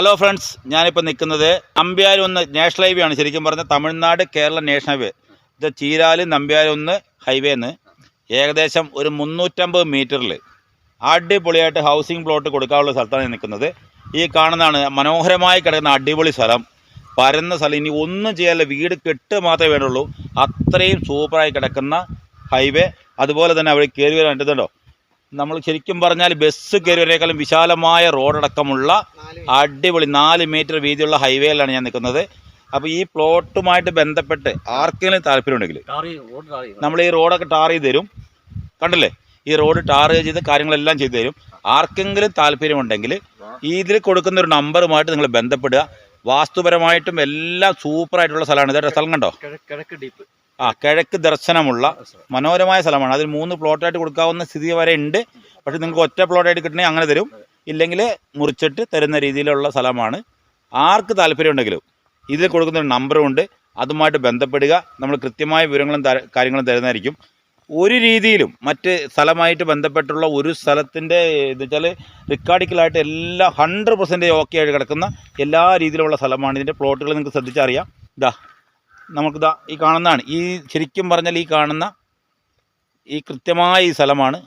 Hello friends ഞാനിപ്പോൾ നിൽക്കുന്നത് നമ്പ്യാരൊന്ന് national highway ആണ്. ശരിക്കും പറഞ്ഞാൽ തമിഴ്നാട് കേരള നാഷണൽ ഹൈവേ ഇത് ചീരാൽ നമ്പ്യാരൊന്ന് ഹൈവേ എന്ന് ഏകദേശം ഒരു മുന്നൂറ്റമ്പത് മീറ്ററിൽ അടിപൊളിയായിട്ട് ഹൗസിംഗ് പ്ലോട്ട് കൊടുക്കാനുള്ള സ്ഥലത്താണ് നിൽക്കുന്നത്. ഈ കാണുന്നതാണ് മനോഹരമായി കിടക്കുന്ന അടിപൊളി സ്ഥലം. പരന്ന സ്ഥലം. ഇനി ഒന്നും ചെയ്യാനില്ല വീട് കെട്ട് മാത്രമേ വേണ്ടുള്ളൂ അത്രയും സൂപ്പറായി കിടക്കുന്ന ഹൈവേ അതുപോലെ തന്നെ അവിടെ കയറി വരാൻ പറ്റുന്നുണ്ടോ നമ്മൾ ശരിക്കും പറഞ്ഞാൽ ബസ് കയറി വരേക്കാളും വിശാലമായ റോഡടക്കമുള്ള അടിപൊളി നാല് മീറ്റർ വീതിയുള്ള ഹൈവേയിലാണ് ഞാൻ നിൽക്കുന്നത്. അപ്പോൾ ഈ പ്ലോട്ടുമായിട്ട് ബന്ധപ്പെട്ട് ആർക്കെങ്കിലും താല്പര്യമുണ്ടെങ്കിൽ നമ്മൾ ഈ റോഡൊക്കെ ടാർ ചെയ്ത് തരും. കണ്ടില്ലേ? ഈ റോഡ് ടാർ ചെയ്ത് കാര്യങ്ങളെല്ലാം ചെയ്തു തരും. ആർക്കെങ്കിലും താല്പര്യമുണ്ടെങ്കിൽ ഇതിൽ കൊടുക്കുന്ന ഒരു നമ്പറുമായിട്ട് നിങ്ങൾ ബന്ധപ്പെടുക. വാസ്തുപരമായിട്ടും എല്ലാം സൂപ്പറായിട്ടുള്ള സ്ഥലമാണ്. ഇതേട്ട സ്ഥലം കണ്ടോ? ആ കിഴക്ക് ദർശനമുള്ള മനോഹരമായ സ്ഥലമാണ്. അതിൽ മൂന്ന് പ്ലോട്ടായിട്ട് കൊടുക്കാവുന്ന സ്ഥിതി വരെ ഉണ്ട്. പക്ഷെ നിങ്ങൾക്ക് ഒറ്റ പ്ലോട്ടായിട്ട് കിട്ടണമെങ്കിൽ അങ്ങനെ തരും. ഇല്ലെങ്കിൽ മുറിച്ചിട്ട് തരുന്ന രീതിയിലുള്ള സ്ഥലമാണ്. ആർക്ക് താല്പര്യമുണ്ടെങ്കിലും ഇതിൽ കൊടുക്കുന്ന നമ്പറും ഉണ്ട്. അതുമായിട്ട് ബന്ധപ്പെടുക. നമ്മൾ കൃത്യമായ വിവരങ്ങളും കാര്യങ്ങളും തരുന്നതായിരിക്കും. ഒരു രീതിയിലും മറ്റ് സ്ഥലമായിട്ട് ബന്ധപ്പെട്ടുള്ള ഒരു സ്ഥലത്തിന്റെ എന്ന് വെച്ചാൽ റിക്കാർഡിക്കലായിട്ട് എല്ലാ ഹൺഡ്രഡ് പെർസെന്റേജ് ഓക്കെ ആയിട്ട് കിടക്കുന്ന എല്ലാ രീതിയിലുള്ള സ്ഥലമാണ്. ഇതിന്റെ പ്ലോട്ടുകൾ നിങ്ങൾക്ക് ശ്രദ്ധിച്ചറിയാം. ഇതാ നമുക്കിതാ ഈ കാണുന്നതാണ്. ഈ ശരിക്കും പറഞ്ഞാൽ ഈ കാണുന്ന ഈ കൃത്യമായ ഈ സ്ഥലമാണ്.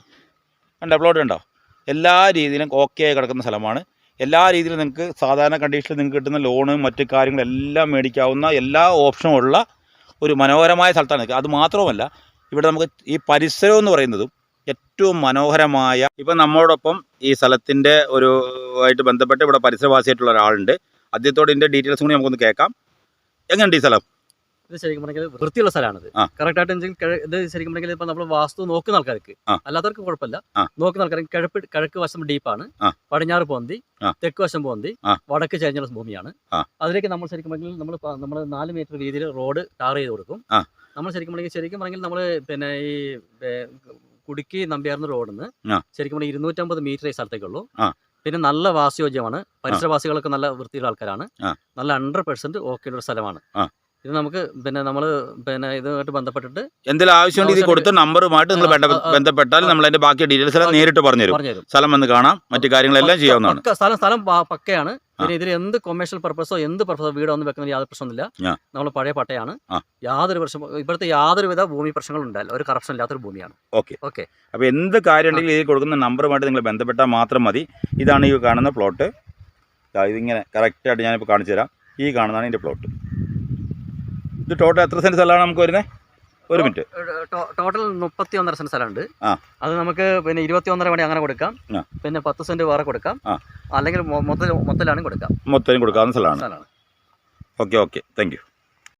കണ്ടോ പ്ലോട്ട് ഉണ്ടോ എല്ലാ രീതിയിലും ഓക്കെ ആയി കിടക്കുന്ന സ്ഥലമാണ്. എല്ലാ രീതിയിലും നിങ്ങൾക്ക് സാധാരണ കണ്ടീഷനിൽ നിങ്ങൾക്ക് കിട്ടുന്ന ലോണ് മറ്റ് കാര്യങ്ങളെല്ലാം മേടിക്കാവുന്ന എല്ലാ ഓപ്ഷനും ഉള്ള ഒരു മനോഹരമായ സ്ഥലത്താണ് അത് മാത്രവുമല്ല ഇവിടെ നമുക്ക് ഈ പരിസരം എന്ന് പറയുന്നതും ഏറ്റവും മനോഹരമായ ഇപ്പം നമ്മളോടൊപ്പം ഈ സ്ഥലത്തിന്റെ ഒരു ആയിട്ട് ബന്ധപ്പെട്ട് ഇവിടെ പരിസരവാസിയായിട്ടുള്ള ഒരാളുണ്ട്. അദ്ദേഹത്തോട് ഇതിന്റെ ഡീറ്റെയിൽസ് കൂടി നമുക്കൊന്ന് കേൾക്കാം. എങ്ങനെയുണ്ട് ഈ സ്ഥലം? ഇത് ശരിക്കും പറഞ്ഞാൽ വൃത്തിയുള്ള സ്ഥലമാണിത്. കറക്റ്റായിട്ട് കറക്റ്റ് ആയിട്ട് വെച്ചാൽ ഇത് ശരിക്കും പറഞ്ഞാൽ ഇപ്പൊ നമ്മൾ വാസ്തു നോക്കുന്ന ആൾക്കാർക്ക് അല്ലാത്തവർക്ക് കുഴപ്പമില്ല. നോക്കുന്ന ആൾക്കാർക്ക് കിഴപ്പ് കിഴക്ക് വശം ഡീപ്പാണ്. പടിഞ്ഞാറ് പോന്തി തെക്ക് വശം പോന്തി വടക്ക് ചേഞ്ഞുള്ള ഭൂമിയാണ്. അതിലേക്ക് നമ്മൾ ശരിക്കും പറഞ്ഞാൽ നമ്മൾ നമ്മൾ നാല് മീറ്റർ വീതിയിൽ റോഡ് ടാർ ചെയ്ത് കൊടുക്കും. നമ്മൾ ശരിക്കും പറഞ്ഞാൽ ശരിക്കും പറഞ്ഞാൽ നമ്മൾ പിന്നെ ഈ കുടുക്കി നമ്പ്യാർന്ന റോഡിൽ നിന്ന് ശരിക്കും പറഞ്ഞാൽ ഇരുന്നൂറ്റമ്പത് മീറ്റർ ഈ സ്ഥലത്തേക്കുള്ളൂ. പിന്നെ നല്ല വാസയോഗ്യമാണ് പരിസരവാസികളൊക്കെ നല്ല വൃത്തിയുള്ള ആൾക്കാരാണ്. നല്ല ഹൺഡ്രഡ് പെർസെന്റ് ഓക്കെ ഉള്ള സ്ഥലമാണ്. ഇത് നമുക്ക് പിന്നെ നമ്മൾ പിന്നെ ഇതുമായിട്ട് ബന്ധപ്പെട്ടിട്ട് എന്തെങ്കിലും ആവശ്യം ഇത് കൊടുത്ത നമ്പറുമായിട്ട് നിങ്ങൾ ബന്ധപ്പെട്ടാൽ നമ്മൾ അതിന്റെ ബാക്കി ഡീറ്റെയിൽസ് എല്ലാം നേരിട്ട് പറഞ്ഞുതരും. സ്ഥലം വന്ന് കാണാം. മറ്റു കാര്യങ്ങളെല്ലാം ചെയ്യാവുന്നതാണ്. സ്ഥലം സ്ഥലം പക്കയാണ്. പിന്നെ ഇതിൽ എന്ത് കൊമേഴ്ഷ്യൽ പർപ്പസോ എന്ത് പർപ്പസോ വീടോ ഒന്നും വെക്കുന്ന യാതൊരു പ്രശ്നമില്ല ആ. നമ്മൾ പഴയ പട്ടയാണ്. യാതൊരു പ്രശ്നം ഇവിടുത്തെ യാതൊരുവിധ ഭൂമി പ്രശ്നങ്ങളും ഉണ്ടായില്ല ഒരു കറപ്ഷൻ ഇല്ലാത്തൊരു ഭൂമിയാണ്. ഓക്കെ ഓക്കെ അപ്പോൾ എന്ത് കാര്യം ഉണ്ടെങ്കിലും ഇതിൽ കൊടുക്കുന്ന നമ്പറുമായിട്ട് നിങ്ങൾ ബന്ധപ്പെട്ടാൽ മാത്രം മതി. ഇതാണ് ഈ കാണുന്ന പ്ലോട്ട് ഇതിങ്ങനെ കറക്റ്റായിട്ട് ഞാനിപ്പോൾ കാണിച്ചു തരാം ഈ കാണുന്നതാണ് ഇതിന്റെ പ്ലോട്ട് ഇത് ടോട്ടൽ എത്ര സെന്റ് സ്ഥലമാണ് നമുക്ക് വരുന്നത് ഒരു മിനിറ്റ് ടോട്ടൽ മുപ്പത്തി ഒന്നര സെന്റ് സ്ഥലമുണ്ട്. ആ. അത് നമുക്ക് പിന്നെ ഇരുപത്തി ഒന്നര മണി അങ്ങനെ കൊടുക്കാം. പിന്നെ പത്ത് സെന്റ് വേറെ കൊടുക്കാം. ആ. അല്ലെങ്കിൽ മൊത്തം മൊത്തത്തിൽ മൊത്തത്തിലാണ് കൊടുക്കാം. മൊത്തം കൊടുക്കാവുന്ന സ്ഥലമാണ്. സ്ഥലമാണ്. Okay okay. Thank you